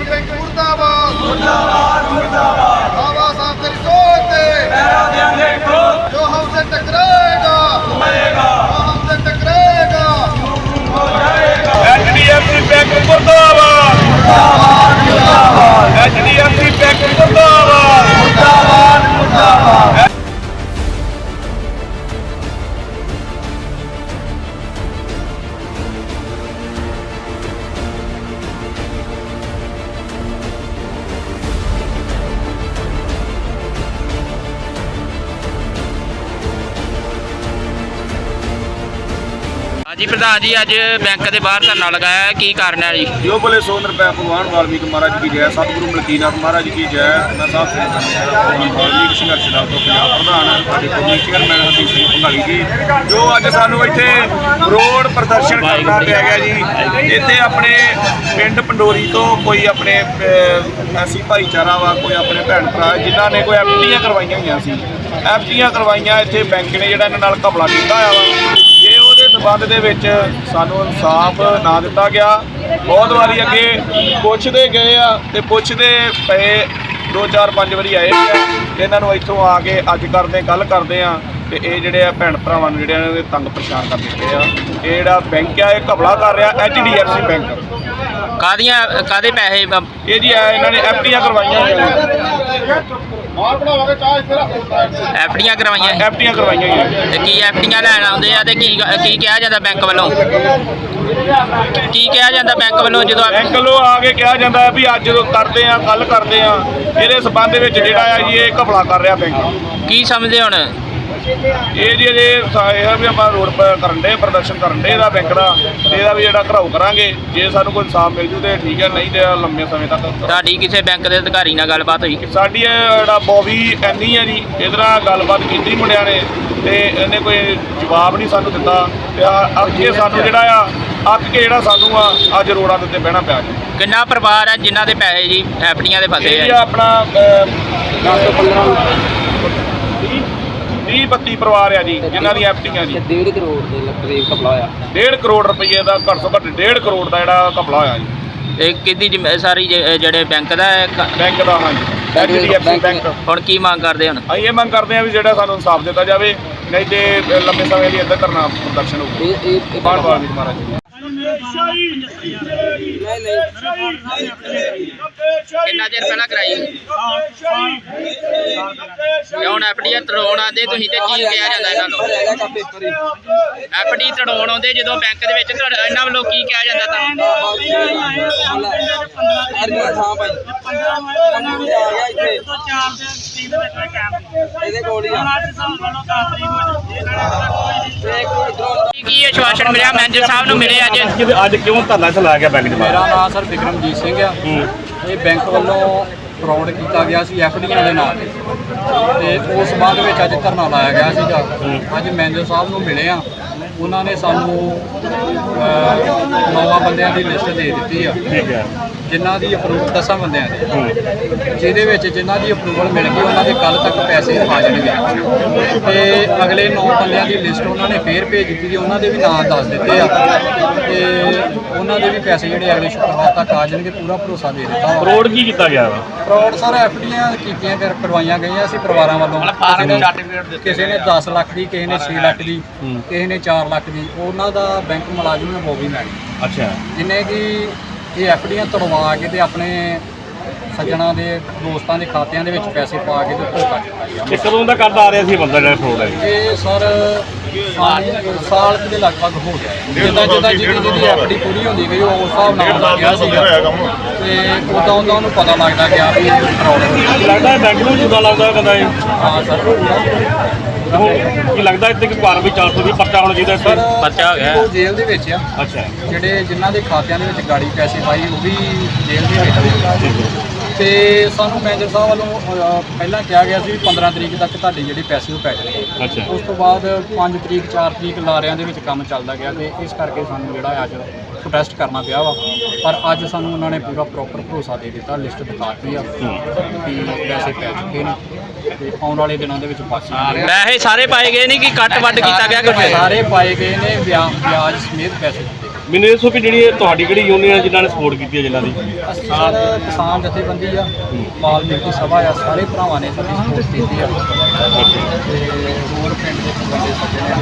SB bank ਹਾਂਜੀ ਪ੍ਰਧਾਨ ਜੀ ਅੱਜ ਬੈਂਕ ਦੇ ਬਾਹਰ ਧਰਨਾ ਲਗਾਇਆ ਹੈ। ਕੀ ਕਾਰਨ ਹੈ ਜੀ? ਜੋ ਬੋਲੇ ਸੋ ਨਿਰਭੈ ਭਗਵਾਨ ਵਾਲਮੀਕ ਮਹਾਰਾਜ ਕੀ ਜੈ ਸਤਿਗੁਰੂ ਮਲਕੀਨਾਥ ਮਹਾਰਾਜ ਕੀ ਜੈ ਮੈਂ ਸਾਹਿਬ ਸਿੰਘ ਵਾਲਮੀਕ ਸੰਘਰਸ਼ ਦਾ ਤੋਂ ਪੰਜਾਬ ਪ੍ਰਧਾਨ ਸਾਡੇ ਕੋਲ ਚੇਅਰਮੈਨ ਹਰਦੀਪ ਸਿੰਘ ਭੰਗਾਲੀ ਜੀ। ਜੋ ਅੱਜ ਸਾਨੂੰ ਇੱਥੇ ਰੋਡ ਪ੍ਰਦਰਸ਼ਨ ਕਰਨਾ ਪਿਆ ਗਿਆ ਜੀ ਇੱਥੇ ਆਪਣੇ ਪਿੰਡ ਪੰਡੋਰੀ ਤੋਂ ਕੋਈ ਆਪਣੇ ਅਹ, ਅਸੀਂ ਭਾਈਚਾਰਾ ਵਾ ਕੋਈ ਆਪਣੇ ਭੈਣ ਭਰਾ ਜਿਨ੍ਹਾਂ ਨੇ ਕੋਈ ਐਫਟੀਆਂ ਕਰਵਾਈਆਂ ਹੋਈਆਂ ਸੀ। ਐਫਟੀਆਂ ਕਰਵਾਈਆਂ ਇੱਥੇ ਬੈਂਕ ਨੇ ਜਿਹੜਾ ਇਹਨਾਂ ਨਾਲ ਘਪਲਾ ਕੀਤਾ ਹੋਇਆ ਵਾ। ਸਬੰਧ ਦੇ ਵਿੱਚ ਸਾਨੂੰ ਇਨਸਾਫ ਨਾ ਦਿੱਤਾ ਗਿਆ। ਬਹੁਤ ਵਾਰੀ ਅੱਗੇ ਪੁੱਛਦੇ ਗਏ ਆ ਤੇ ਪੁੱਛਦੇ ਪਏ ਦੋ ਚਾਰ ਪੰਜ ਵਾਰੀ ਆਏ ਆ। ਇਹਨਾਂ ਨੂੰ ਇੱਥੋਂ ਆ ਕੇ ਅੱਜ ਕਰਦੇ ਕੱਲ ਕਰਦੇ ਆ ਤੇ ਇਹ ਜਿਹੜੇ ਆ ਭੈਣ ਭਰਾਵਾਂ ਨੂੰ ਜਿਹੜੇ ਇਹਨਾਂ ਦੇ ਤੰਗ ਪਰੇਸ਼ਾਨ ਕਰ ਦਿੱਤੇ ਆ। ਇਹ ਜਿਹੜਾ ਬੈਂਕ ਆ ਇਹ ਘਪਲਾ ਕਰ ਰਿਹਾ ਐਚਡੀਐਫਸੀ ਬੈਂਕ। ਕਾਦੀਆਂ ਕਾਦੇ ਪੈਸੇ ਇਹ ਜੀ ਆ ਇਹਨਾਂ ਨੇ ਐਫਟੀਆਂ ਕਰਵਾਈਆਂ ਹੋਈਆਂ ਐਫਡੀਆਂ ਕਰਵਾਈਆਂ ਐਫਟੀਆਂ ਕਰਵਾਈਆਂ ਤੇ ਕੀ ਐਫਡੀਆਂ ਲੈਣ ਆਉਂਦੇ ਆ ਤੇ ਕੀ ਕੀ ਕਿਹਾ ਜਾਂਦਾ ਬੈਂਕ ਵੱਲੋਂ? ਕੀ ਕਿਹਾ ਜਾਂਦਾ ਬੈਂਕ ਵੱਲੋਂ ਜਦੋਂ ਐਫ- ਬੈਂਕ ਵੱਲੋਂ ਆ ਕੇ ਕਿਹਾ ਜਾਂਦਾ ਹੈ ਵੀ ਅੱਜ ਜਦੋਂ ਕਰਦੇ ਆ ਕੱਲ ਕਰਦੇ ਆ ਇਹਦੇ ਸਬੰਧ ਵਿੱਚ ਜਿਹੜਾ ਆ ਜੀ ਇਹ ਘਪਲਾ ਕਰ ਰਿਹਾ ਬੈਂਕ। ਕੀ ਸਮਝਦੇ ਹੁਣ? ਇਹ ਜੀ ਜੇ ਇਹ ਆ ਵੀ ਆਪਾਂ ਰੋਡ ਪਰ ਕਰਨ ਦੇ ਪ੍ਰਦਰਸ਼ਨ ਕਰਨ ਦੇ ਇਹਦਾ ਬੈਂਕ ਦਾ। ਤੇ ਇਹਦਾ ਵੀ ਜਿਹੜਾ ਘਰਾਓ ਕਰਾਂਗੇ ਜੇ ਸਾਨੂੰ ਕੋਈ ਇਨਸਾਫ ਮਿਲ ਜੂ ਤੇ ਠੀਕ ਹੈ ਨਹੀਂ ਤੇ ਲੰਮੇ ਸਮੇਂ ਤੱਕ। ਤੁਹਾਡੀ ਕਿਸੇ ਬੈਂਕ ਦੇ ਅਧਿਕਾਰੀ ਨਾਲ ਗੱਲਬਾਤ ਹੋਈ? ਸਾਡੀ ਇਹ ਜਿਹੜਾ ਬੋਬੀ ਐਨੀ ਹੈ ਜੀ ਇਹਦੇ ਨਾਲ ਗੱਲਬਾਤ ਕੀਤੀ ਮੁੰਡਿਆਂ ਨੇ ਤੇ ਇਹਨੇ ਕੋਈ ਜਵਾਬ ਨਹੀਂ ਸਾਨੂੰ ਦਿੱਤਾ ਤੇ ਆ- ਅੱਗੇ ਸਾਨੂੰ ਜਿਹੜਾ ਆ ਅੱਕ ਕੇ ਜਿਹੜਾ ਸਾਨੂੰ ਆ ਅੱਜ ਰੋਡਾਂ ਦੇ ਉੱਤੇ ਬਹਿਣਾ ਪਿਆ ਜੀ। ਕਿੰਨਾ ਪਰਿਵਾਰ ਹੈ ਜਿਨ੍ਹਾਂ ਦੇ ਪੈਸੇ ਜੀ ਐਫਡੀਆਂ ਦੇ ਫਸੇ ਇਹ ਜੀ ਆ ਆਪਣਾ 10 15 30 32 ਪਰਿਵਾਰ ਆ ਜੀ ਜਿਨ੍ਹਾਂ ਦੀ ਐਫਟੀਆਂ ਜੀ। 1.5 ਕਰੋੜ ਦੇ ਕਰੀਬ ਕਪਲਾ ਹੋਇਆ। 1.5 ਕਰੋੜ ਰੁਪਏ ਦਾ ਘੱਟ ਤੋਂ ਘੱਟ 1.5 ਕਰੋੜ ਦਾ ਜਿਹੜਾ ਘਪਲਾ ਹੋਇਆ ਜੀ। ਇਹ ਕਿਹਦੀ ਜ਼ਿੰਮੇ- ਸਾਰੀ ਜ- ਜਿਹੜੇ ਬੈਂਕ ਦਾ ਹੈ ਕ- ਬੈਂਕ ਦਾ ਹਾਂਜੀ। ਐਚਡੀਐਫਸੀ ਬੈਂਕ ਹੁਣ ਕੀ ਮੰਗ ਕਰਦੇ ਹੁਣ? ਅਸੀਂ ਇਹ ਮੰਗ ਕਰਦੇ ਹਾਂ ਵੀ ਜਿਹੜਾ ਸਾਨੂੰ ਇਨਸਾਫ ਦਿੱਤਾ ਜਾਵੇ ਨਹੀਂ ਤੇ ਲੰਮੇ ਸਮੇਂ ਲਈ ਇੱਧਰ ਕਰਨਾ ਪ੍ਰਦਰਸ਼ਨ ਹੋਊਗਾ। ਇਹ ਇਹ ਇਹ ਬਾਣ ਬਾਣ ਵੀ ਮਹਾਰਾਜ ਜੀ। ਨਹੀਂ ਨਹੀਂ। ਕਿੰਨਾ ਚਿਰ ਪਹਿਲਾਂ ਕਰਾਈ ਤੇ ਹੁਣ ਐਫਡੀ ਤੜਾਉਣ ਆਉਂਦੇ ਤੁਸੀਂ ਤੇ ਕੀ ਕਿਹਾ ਜਾਂਦਾ ਇਹਨਾਂ ਨੂੰ? ਐਫਡੀ ਤੜਾਉਣ ਆਉਂਦੇ ਜਦੋਂ ਬੈਂਕ ਦੇ ਵਿੱਚ ਤੁਹਾਡਾ- ਇਹਨਾਂ ਵੱਲੋਂ ਕੀ ਕਿਹਾ ਜਾਂਦਾ ਤੁਹਾਨੂੰ ਅਰਜੁਨ ਥਾਂ ਭਾਈ ਪੰਜ ਆ ਗਿਆ ਇੱਥੇ ਇਹਦੇ ਕੋਲ ਹੀ ਆ ਤੇ? ਇੱਕ ਇਧਰੋਂ ਕੀ ਕੀ ਆਸ਼ਵਾਸਨ ਮਿਲਿਆ? ਮੈਨੇਜਰ ਸਾਹਿਬ ਨੂੰ ਮਿਲੇ ਅੱਜ। ਅੱਜ ਕਿਉਂ ਧਰਨਾ ਚਲਾਇਆ ਗਿਆ ਬੈਂਕ ਦੇ ਮੇਰਾ ਨਾਮ ਸਰ ਵਿਕਰਮਜੀਤ ਸਿੰਘ ਆ। ਇਹ ਬੈਂਕ ਵੱਲੋਂ ਫਰਾਡ ਕੀਤਾ ਗਿਆ ਸੀ ਐਫਡੀਆਂ ਦੇ ਨਾਲ। ਤੇ ਉਸ ਬਾਅਦ ਵਿੱਚ ਅੱਜ ਧਰਨਾ ਲਾਇਆ ਗਿਆ ਸੀਗਾ। ਅੱਜ ਮੈਨੇਜਰ ਸਾਹਿਬ ਨੂੰ ਮਿਲੇ ਆ। ਉਹਨਾਂ ਨੇ ਸਾਨੂੰ ਨੌਵਾਂ ਬੰਦਿਆਂ ਦੀ ਲਿਸਟ ਦੇ ਦਿੱਤੀ ਆ। ਠੀਕ ਹੈ। ਜਿਨ੍ਹਾਂ ਦੀ ਅਪਰੂਵਲ ਦਸਾਂ ਬੰਦਿਆਂ ਦੀ। ਜਿਹਦੇ ਵਿੱਚ ਜਿਨ੍ਹਾਂ ਦੀ ਅਪਰੂਵਲ ਮਿਲ ਗਈ ਉਹਨਾਂ ਦੇ ਕੱਲ ਤੱਕ ਪੈਸੇ ਆ ਜਾਣਗੇ। ਤੇ ਅਗਲੇ 9 ਬੰਦਿਆਂ ਦੀ ਲਿਸਟ ਉਹਨਾਂ ਨੇ ਫੇਰ ਭੇਜ ਦਿੱਤੀ ਜੀ ਉਹਨਾਂ ਦੇ ਵੀ ਨਾਂ ਦੱਸ ਦਿੱਤੇ ਆ। ਤੇ ਉਹਨਾਂ ਦੇ ਵੀ ਪੈਸੇ ਜਿਹੜੇ ਅਗਲੇ ਸ਼ੁੱਕਰਵਾਰ ਤੱਕ ਆ ਜਾਣਗੇ ਪੂਰਾ ਭਰੋਸਾ ਦੇ ਦਿੱਤਾ। ਕਰੋੜ ਕੀ ਕੀਤਾ ਗਿਆ ਵਾ? ਫਰਾਡ ਸਰ ਐਫਡੀਆਂ ਕੀਤੀਆਂ ਕਰ ਕਰਵਾਈਆਂ ਗਈਆਂ। ਸੀ ਪਰਿਵਾਰਾਂ ਵੱਲੋਂ ਕਿਸੇ ਨੇ- ਕਿਸੇ ਨੇ 10 ਲੱਖ ਦੀ ਕਿਸੇ ਨੇ 6 ਲੱਖ ਦੀ ਕਿਸੇ ਨੇ 4 ਲੱਖ ਦੀ ਉਹਨਾਂ ਦਾ ਬੈਂਕ ਮੁਲਾਜ਼ਮ ਹੈ ਬੋਬੀ ਮੈਡਮ ਅੱਛਾ। ਜਿਨੇ ਕਿ ਇਹ ਐਫਡੀਆਂ ਤੜਵਾ ਕੇ ਤੇ ਆਪਣੇ ਸੱਜਣਾ ਦੇ ਦੋਸਤਾਂ ਦੇ ਖਾਤਿਆਂ ਦੇ ਵਿੱਚ ਪੈਸੇ ਪਾ ਕੇ ਤੇ ਧੋਖਾ ਕੀਤਾ ਗਿਆ ਇਹ ਕਦੋਂ ਦਾ ਕਰਦਾ ਆ ਰਿਹਾ ਸੀ ਬੰਦਾ ਜਿਹੜਾ ਫਰੋਡ ਹੈ ਇਹ ਸਰ ਸਾਲ- ਸਾਲ ਕੁ ਦੇ ਲਗਭਗ ਹੋ ਗਿਆ ਹੈ। ਜਿੱਦਾਂ ਜਿੱਦਾਂ ਜਿਹਦੀ ਜਿਹਦੀ ਐਫਡੀ ਪੂਰੀ ਹੁੰਦੀ ਗਈ ਉਹ ਉਸ ਹਿਸਾਬ ਨਾਲ ਹੁੰਦਾ ਗਿਆ ਸੀਗਾ। ਤੇ ਉਦਾਂ ਉਦਾਂ ਉਹਨੂੰ ਪਤਾ ਲੱਗਦਾ ਗਿਆ ਵੀ ਇਹ ਫਰਾਡ ਹੋ। ਲੱਗਦਾ ਬੈਂਕ ਨੂੰ ਜੁਦਾ ਲੱਗਦਾ ਕਹਿੰਦਾ ਇਹ ਹਾਂ ਸਰ। ਹੁਣ ਕੀ ਲੱਗਦਾ ਇੱਥੇ ਕਿ ਚਾਲ ਵੀ ਪਰਚਾ ਹੋਣਾ ਚਾਹੀਦਾ ਸਰ ਬੱਚਾ ਹੋ ਗਿਆ। ਉਹ ਜੇਲ੍ਹ ਦੇ ਵਿੱਚ ਆ। ਅੱਛਾ। ਜਿਹੜੇ ਜਿਨ੍ਹਾਂ ਦੇ ਖਾਤਿਆਂ ਦੇ ਵਿੱਚ ਗਾੜੀ ਪੈਸੇ ਪਾਈ ਉਹ ਵੀ ਜੇਲ੍ਹ ਦੇ ਵਿੱਚ ਨੇ। ਤੇ ਸਾਨੂੰ ਮੈਨੇਜਰ ਸਾਹਿਬ ਵੱਲੋਂ ਪਹਿਲਾਂ ਕਿਹਾ ਗਿਆ ਸੀ ਵੀ 15 ਤਰੀਕ ਤੱਕ ਤੁਹਾਡੇ ਜਿਹੜੇ ਪੈਸੇ ਉਹ ਪੈ ਜਾਣਗੇ। ਅੱਛਾ। ਉਸ ਤੋਂ ਬਾਅਦ 5 ਤਰੀਕ 4 ਤਰੀਕ ਲਾਰਿਆਂ ਦੇ ਵਿੱਚ ਕੰਮ ਚੱਲਦਾ ਗਿਆ ਤੇ ਇਸ ਕਰਕੇ ਸਾਨੂੰ ਜਿਹੜਾ ਅੱਜ ਪ੍ਰੋਟੈਸਟ ਕਰਨਾ ਪਿਆ ਵਾ। ਪਰ ਅੱਜ ਸਾਨੂੰ ਉਹਨਾਂ ਨੇ ਪੂਰਾ ਪ੍ਰੋਪਰ ਭਰੋਸਾ ਦੇ ਦਿੱਤਾ ਲਿਸਟ ਦਿਖਾਤੀ ਆ ਕਿ ਪੈਸੇ ਪੈ ਚੁੱਕੇ ਨੇ ਤੇ ਆਉਣ ਵਾਲੇ ਦਿਨਾਂ ਦੇ ਵਿੱਚ ਬਾਕੀ ਪੈਸੇ ਸਾਰੇ ਪਾਏ ਗਏ ਨਹੀਂ ਕਿ ਕੱਟ ਵੱਢ ਕੀਤਾ ਗਿਆ ਕੁਝ ਸਾਰੇ ਪਾਏ ਗਏ ਨੇ ਵਿਆ- ਵਿਆਜ ਸਮੇਤ ਪੈਸੇ ਦਿੱਤੇ ਮੈਨੂੰ ਇਹ ਦੱਸੋ ਕਿ ਜਿਹੜੀ ਤੁਹਾਡੀ ਕਿਹੜੀ ਯੂਨੀਅਨ ਜਿਨ੍ਹਾਂ ਨੇ ਸਪੋਰਟ ਕੀਤੀ ਹੈ ਜਿਨ੍ਹਾਂ ਦੀ? ਅਸੀਂ ਸਰ ਕਿਸਾਨ ਜਥੇਬੰਦੀ ਆ ਵਾਲਮੀਕੀ ਸਭਾ ਆ ਸਾਰੇ ਭਰਾਵਾਂ ਨੇ ਸਾਡੀ ਸਪੋਰਟ ਕੀਤੀ ਆ।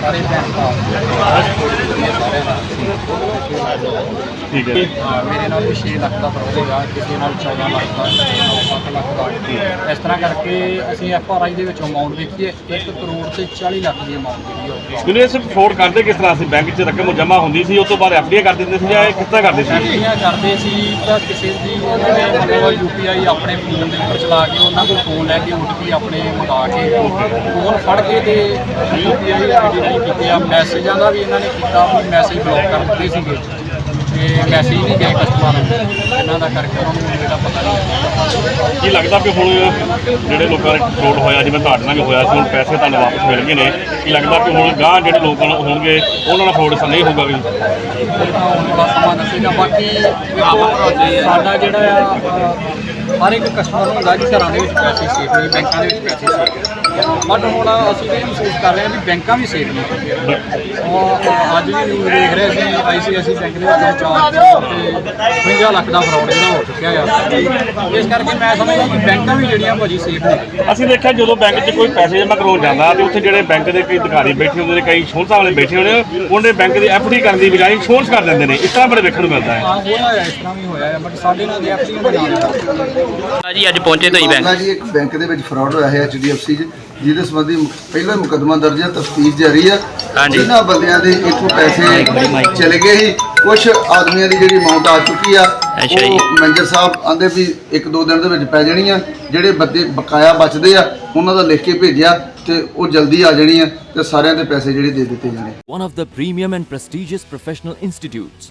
ਸਾਰੇ ਭੈਣ ਭਰਾ ਠੀਕ ਹੈ। ਮੇਰੇ ਨਾਲ ਵੀ 6 ਲੱਖ ਦਾ ਫਰੋਡ ਹੈਗਾ ਕਿਸੇ ਨਾਲ 14 ਲੱਖ ਦਾ ਕਿਸੇ ਨਾਲ 7 ਲੱਖ ਦਾ। ਇਸ ਤਰ੍ਹਾਂ ਕਰਕੇ ਅਸੀਂ ਐਫ ਆਰ ਆਈ ਦੇ ਵਿੱਚ ਅਮਾਉਂਟ ਵੇਖੀਏ 1 ਕਰੋੜ ਤੇ 40 ਲੱਖ ਦੀ ਅਮਾਉਂਟ ਜਿਹੜੀ ਉਹ ਮੈਨੂੰ ਇਹ ਸਿਰਫ ਫਰੋਡ ਕਰਦੇ ਕਿਸ ਤਰ੍ਹਾਂ ਸੀ ਬੈਂਕ 'ਚ ਰਕਮ ਜਮ੍ਹਾਂ ਹੁੰਦੀ ਸੀ ਉਸ ਤੋਂ ਬਾਅਦ ਐਫਡੀਆ ਕਰ ਦਿੰਦੇ ਸੀ ਜਾਂ ਇਹ ਕਿਸ ਤਰ੍ਹਾਂ ਕਰਦੇ ਸੀ? ਐਫਡੀਆਂ ਕਰਦੇ ਸੀ ਤਾਂ ਕਿਸੇ ਦੀ ਉਹਨਾਂ ਨੇ ਮਤਲਬ ਯੂਪੀਆਈ ਆਪਣੇ ਫੋਨ ਦੇ ਉੱਪਰ ਚਲਾ ਕੇ ਉਹਨਾਂ ਕੋਲ ਫੋਨ ਲੈ ਕੇ ਓਟੀਪੀ ਆਪਣੇ ਮੰਗਾ ਕੇ ਫੋਨ ਫੜ ਕੇ ਤੇ ਯੂਪੀਆਈ ਆਈਡੀ ਨਾਲ ਕੀਤੇ। ਆ ਮੈਸੇਜਾਂ ਦਾ ਵੀ ਇਹਨਾਂ ਨੇ ਕੀਤਾ ਵੀ ਮੈਸੇਜ ਬਲੌਕ ਕਰ ਦਿੱਤੇ ਸੀਗੇ। ਤੇ ਮੈਸੇਜ ਨਹੀਂ ਗਏ ਕਸਟਮਰ ਨੂੰ। ਇਹਨਾਂ ਦਾ ਕਰਕੇ ਉਹਨਾਂ ਨੂੰ ਇਹਦਾ ਪਤਾ ਨਹੀਂ ਕੀ ਲੱਗਦਾ ਕਿ ਹੁਣ ਜਿਹੜੇ ਲੋਕਾਂ ਨੇ ਫਰੋਡ ਹੋਇਆ ਜਿਵੇਂ ਤੁਹਾਡੇ ਨਾਲ ਵੀ ਹੋਇਆ ਸੀ ਹੁਣ ਪੈਸੇ ਤੁਹਾਨੂੰ ਵਾਪਸ ਮਿਲ ਗਏ ਨੇ। ਕੀ ਲੱਗਦਾ ਕਿ ਹੁਣ ਗਾਂ ਜਿਹੜੇ ਲੋਕਾਂ ਨੂੰ ਹੋਣਗੇ ਉਹਨਾਂ ਨਾਲ ਫਰੋਡ ਨਹੀਂ ਹੋਊਗਾ ਵੀ? ਸਮਾਂ ਦੱਸੇਗਾ। ਬਾਕੀ ਸਾਡਾ ਜਿਹੜਾ ਆ ਹਰ ਇੱਕ ਕਸਟਮਰ ਨੂੰ ਹੁੰਦਾ ਕਿ ਘਰਾਂ ਦੇ ਵਿੱਚ ਪੈਸੇ ਸੇਫ ਨਹੀਂ ਬੈਂਕਾਂ ਦੇ ਵਿੱਚ ਪੈਸੇ ਸੇਫ ਬਟ ਹੁਣ ਅਸੀਂ ਇਹ ਮਹਿਸੂਸ ਕਰ ਰਹੇ ਹਾਂ ਵੀ ਬੈਂਕਾਂ ਵੀ ਸੇਫ ਨਹੀਂ ਅ, ਅੱਜ ਵੀ ਨਿਊਜ਼ ਦੇਖ ਰਹੇ ਸੀ ਆਈਸੀਆਈਸੀ ਬੈਂਕ ਦੇ ਵਿੱਚ ਚਾਰ ਤੇ 50 ਲੱਖ ਦਾ ਫਰਾਡ ਜਿਹੜਾ ਹੋ ਚੁੱਕਿਆ ਆ। ਇਸ ਕਰਕੇ ਮੈਂ ਸਮਝਦਾ ਕਿ ਬੈਂਕਾਂ ਵੀ ਜਿਹੜੀਆਂ ਭਾਜੀ ਸੇਫ ਨੇ ਅਸੀਂ ਦੇਖਿਆ ਜਦੋਂ ਬੈਂਕ 'ਚ ਕੋਈ ਪੈਸੇ ਜਮ੍ਹਾਂ ਕਰਵਾਉਣ ਜਾਂਦਾ ਤੇ ਉੱਥੇ ਜਿਹੜੇ ਬੈਂਕ ਦੇ ਕਈ ਅਧਿਕਾਰੀ ਬੈਠੇ ਹੁੰਦੇ ਨੇ ਕਈ ਇੰਸ਼ੋਰੈਂਸ ਵਾਲੇ ਬੈਠੇ ਹੁੰਦੇ ਨੇ ਉਹਨੇ ਬੈਂਕ ਦੀ ਐਫਡੀ ਕਰਨ ਦੀ ਬਜਾਏ ਇੰਸ਼ੋਰੈਂਸ ਕਰ ਦਿੰਦੇ ਨੇ। ਇਸ ਤਰ੍ਹਾਂ ਬੜੇ ਵੇਖਣ ਨੂੰ ਮਿਲਦਾ ਹੈ। ਹਾਂ ਹੋਇਆ ਇਸ ਤਰ੍ਹਾਂ ਵੀ ਹੋਇਆ ਹੈ ਬਟ ਸਾਡੇ ਨਾਲ ਦੇ ਐਫਡੀਆਂ ਦੇ ਨਾਲ ਆ ਜੀ ਅੱਜ ਪਹੁੰਚੇ ਤੁਸੀਂ ਬੈਂਕ ਮਾਮਲਾ ਜੀ ਇੱਕ ਬੈਂਕ ਦੇ ਵਿੱਚ ਫਰਾਡ ਹੋਇਆ ਹੈ ਐਚਡੀਐਫਸੀ 'ਚ ਜਿਹਦੇ ਸੰਬੰਧੀ ਮੁ- ਪਹਿਲਾ ਮੁਕੱਦਮਾ ਦਰਜ ਹੈ ਤਫਤੀਸ਼ ਜਾਰੀ ਹੈ। ਹਾਂਜੀ। ਜਿਨ੍ਹਾਂ ਬੰਦਿਆਂ ਦੇ ਇੱਥੋਂ ਪੈਸੇ ਚਲੇ ਗਏ ਸੀ। ਕੁਝ ਆਦਮੀਆਂ ਦੀ ਜਿਹੜੀ ਅਮਾਉਂਟ ਆ ਚੁੱਕੀ ਆ ਅੱਛਾ ਜੀ। ਉਹ ਮੈਨੇਜਰ ਸਾਹਿਬ ਆਂਦੇ ਵੀ ਇੱਕ ਦੋ ਦਿਨ ਦੇ ਵਿੱਚ ਪੈ ਜਾਣੀ ਆ। ਜਿਹੜੇ ਬੰਦੇ ਬਕਾਇਆ ਬਚਦੇ ਆ ਉਹਨਾਂ ਦਾ ਲਿਖ ਕੇ ਭੇਜਿਆ ਤੇ ਉਹ ਜਲਦੀ ਆ ਜਾਣੀ ਆ ਤੇ ਸਾਰਿਆਂ ਦੇ ਪੈਸੇ ਜਿਹੜੇ ਦੇ ਦਿੱਤੇ ਜਾਣੇ। One of the premium and prestigious professional institutes,